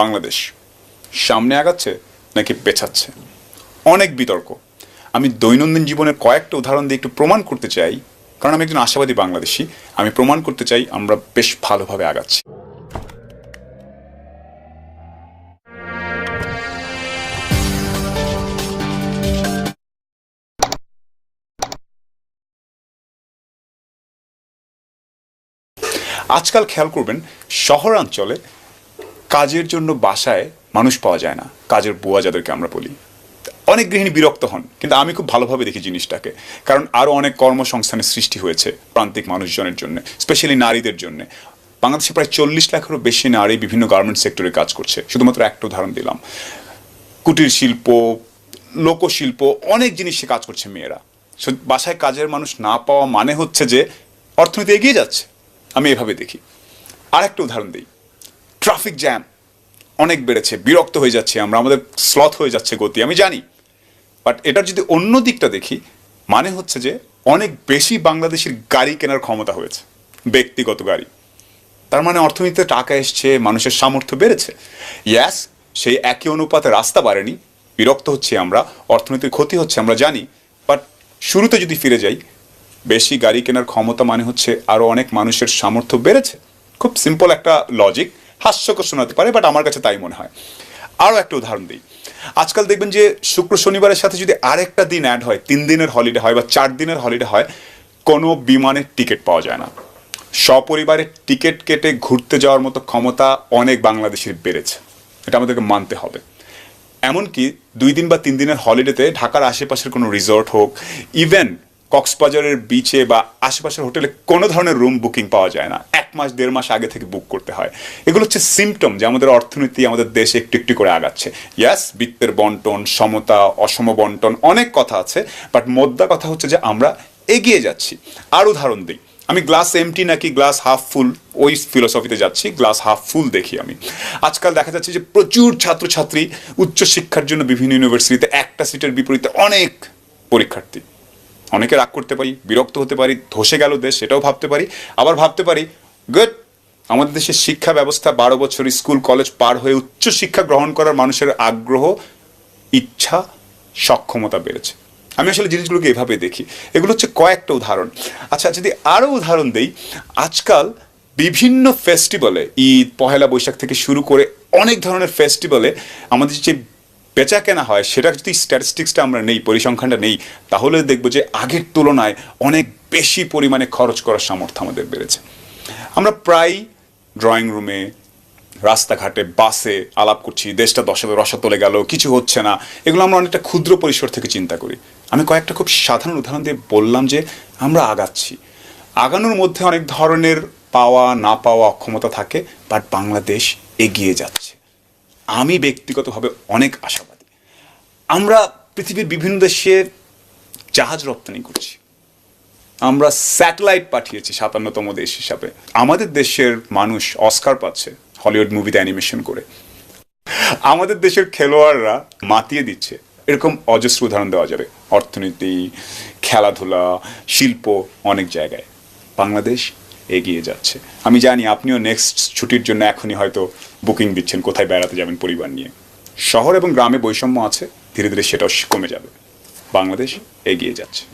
বাংলাদেশ। সামনে আগাচ্ছে নাকি পেছাচ্ছে? অনেক বিতর্ক। আমি দৈনন্দিন জীবনের কয়েকটা উদাহরণ দিয়ে একটু প্রমাণ করতে চাই, কারণ আমি একজন আশাবাদী বাংলাদেশি। আমি প্রমাণ করতে চাই আমরা বেশ ভালোভাবে আগাচ্ছি। আজকাল খেয়াল করবেন, শহরাঞ্চলে কাজের জন্য বাসায় মানুষ পাওয়া যায় না। কাজের বুয়া যাদেরকে আমরা বলি। অনেক গৃহিণী বিরক্ত হন, কিন্তু আমি খুব ভালোভাবে দেখি জিনিসটাকে। কারণ আরও অনেক কর্মসংস্থানের সৃষ্টি হয়েছে প্রান্তিক মানুষজনের জন্য স্পেশালি নারীদের জন্য। বাংলাদেশে প্রায় চল্লিশ লাখেরও বেশি নারী বিভিন্ন গার্মেন্ট সেক্টরে কাজ করছে। শুধুমাত্র একটা উদাহরণ দিলাম। কুটির শিল্প, লোকশিল্প, অনেক জিনিসে কাজ করছে মেয়েরা। বাসায় কাজের মানুষ না পাওয়া মানে হচ্ছে যে অর্থনীতি এগিয়ে যাচ্ছে। আমি এভাবে দেখি। আর একটা উদাহরণ দিই। ট্রাফিক জ্যাম অনেক বেড়েছে, বিরক্ত হয়ে যাচ্ছে আমরা, আমাদের স্লথ হয়ে যাচ্ছে গতি, আমি জানি। বাট এটার যদি অন্য দিকটা দেখি মানে হচ্ছে যে অনেক বেশি বাংলাদেশের গাড়ি কেনার ক্ষমতা হয়েছে, ব্যক্তিগত গাড়ি। তার মানে অর্থনীতিতে টাকা এসছে, মানুষের সামর্থ্য বেড়েছে। ইয়াস সেই একই অনুপাতে রাস্তা বাড়েনি, বিরক্ত হচ্ছে আমরা, অর্থনীতির ক্ষতি হচ্ছে আমরা জানি। বাট শুরুতে যদি ফিরে যাই, বেশি গাড়ি কেনার ক্ষমতা মানে হচ্ছে আরও অনেক মানুষের সামর্থ্য বেড়েছে। খুব সিম্পল একটা লজিক হাস্যকর শোনাতে পারে বাট আমার কাছে তাই মনে হয়। আরও একটা উদাহরণ দিই। আজকাল দেখবেন যে শুক্র শনিবারের সাথে যদি আরেকটা দিন অ্যাড হয়, তিন দিনের হলিডে হয় বা চার দিনের হলিডে হয়, কোনো বিমানের টিকিট পাওয়া যায় না। সপরিবারের টিকিট কেটে ঘুরতে যাওয়ার মতো ক্ষমতা অনেক বাংলাদেশের বেড়েছে। এটা আমাদেরকে মানতে হবে। এমনকি দুই দিন বা তিন দিনের হলিডেতে ঢাকার আশেপাশের কোনো রিসর্ট হোক ইভেন কক্সবাজারের বিচে বা আশেপাশের হোটেলে কোনো ধরনের রুম বুকিং পাওয়া যায় না। মাস, দেড় মাস আগে থেকে বুক করতে হয়। এগুলো হচ্ছে সিমটম যে আমাদের অর্থনীতি আমাদের দেশ একটু একটু করে আগাচ্ছে। ইয়াস বৃত্তের বন্টন, সমতা, অসম বন্টন, অনেক কথা আছে বাট মোদ্দা কথা হচ্ছে যে আমরা এগিয়ে যাচ্ছি। আর উদাহরণ দিই। আমি গ্লাস এমটি নাকি গ্লাস হাফ ফুল ওই ফিলোসফিতে যাচ্ছি গ্লাস হাফ ফুল দেখি আমি। আজকাল দেখা যাচ্ছে যে প্রচুর ছাত্রছাত্রী উচ্চশিক্ষার জন্য বিভিন্ন ইউনিভার্সিটিতে একটা সিটের বিপরীতে অনেক পরীক্ষার্থী। অনেকে রাগ করতে পারি, বিরক্ত হতে পারি, ধসে গেল দেশ, সেটাও ভাবতে পারি। আবার ভাবতে পারি গুড আমাদের দেশের শিক্ষা ব্যবস্থা বারো বছর স্কুল, কলেজ পার হয়ে উচ্চ শিক্ষা গ্রহণ করার মানুষের আগ্রহ, ইচ্ছা, সক্ষমতা বেড়েছে। আমি আসলে জিনিসগুলোকে এভাবে দেখি। এগুলো হচ্ছে কয়েকটা উদাহরণ। আচ্ছা যদি আরও উদাহরণ দেই, আজকাল বিভিন্ন ফেস্টিভ্যালে ঈদ, পহেলা বৈশাখ থেকে শুরু করে অনেক ধরনের ফেস্টিভ্যালে আমাদের যে বেচা কেনা হয়, সেটা যদি স্ট্যাটিস্টিক্সটা আমরা নেই, পরিসংখ্যানটা নেই, তাহলে দেখব যে আগের তুলনায় অনেক বেশি পরিমাণে খরচ করার সামর্থ্য আমাদের বেড়েছে। আমরা প্রায় ড্রয়িং রুমে রাস্তাঘাটে বাসে আলাপ করছি, দেশটা দশে রসাতলে গেল, কিছু হচ্ছে না, এগুলো আমরা অনেকটা ক্ষুদ্র পরিসর থেকে চিন্তা করি। আমি কয়েকটা খুব সাধারণ উদাহরণ দিয়ে বললাম যে, আমরা আগাচ্ছি। আগানোর মধ্যে অনেক ধরনের পাওয়া, না পাওয়া অক্ষমতা থাকে বাট বাংলাদেশ এগিয়ে যাচ্ছে। আমি ব্যক্তিগতভাবে অনেক আশাবাদী। আমরা পৃথিবীর বিভিন্ন দেশে জাহাজ রপ্তানি করছি। আমরা স্যাটেলাইট পাঠিয়েছি সাতান্নতম দেশ হিসাবে। আমাদের দেশের মানুষ অস্কার পাচ্ছে হলিউড মুভিতে অ্যানিমেশন করে। আমাদের দেশের খেলোয়াড়রা মাতিয়ে দিচ্ছে। এরকম অজস্র উদাহরণ দেওয়া যাবে। অর্থনীতি, খেলাধুলা, শিল্প অনেক জায়গায়। বাংলাদেশ এগিয়ে যাচ্ছে। আমি জানি আপনিও নেক্সট ছুটির জন্য এখনই হয়তো বুকিং দিচ্ছেন, কোথায় বেড়াতে যাবেন পরিবার নিয়ে। শহর এবং গ্রামে বৈষম্য আছে, ধীরে ধীরে সেটাও কমে যাবে। বাংলাদেশ এগিয়ে যাচ্ছে।